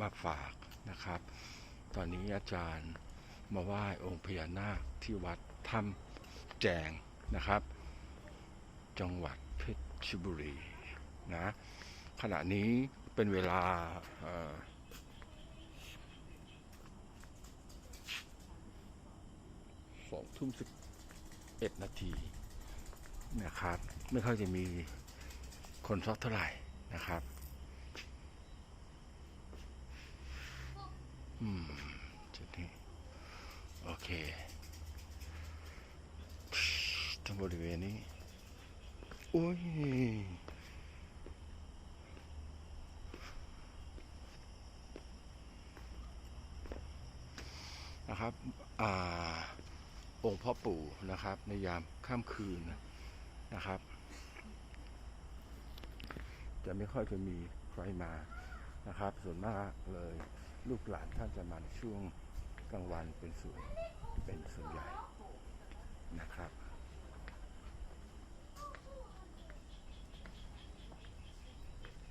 มาฝากนะครับ ตอนนี้อาจารย์มาไหว้องค์พญานาคที่วัดถ้ำแจงนะครับ จังหวัดเพชรบุรีนะขณะนี้เป็นเวลาสองทุ่มสิบเอ็ดนาทีนะครับ ไม่ค่อยจะมีคนสักเท่าไหร่นะครับ อืมจุดนี้ โอเคตรงบริเวณนี้โอ้ยนะครับอ่าองค์พ่อปู่นะครับ ในยามค่ำคืนนะครับ จะไม่ค่อยจะมีใครมานะครับ ส่วนมากเลย ลูกหลานท่านจะมาในช่วงกลางวันเป็นส่วนเป็นส่วนใหญ่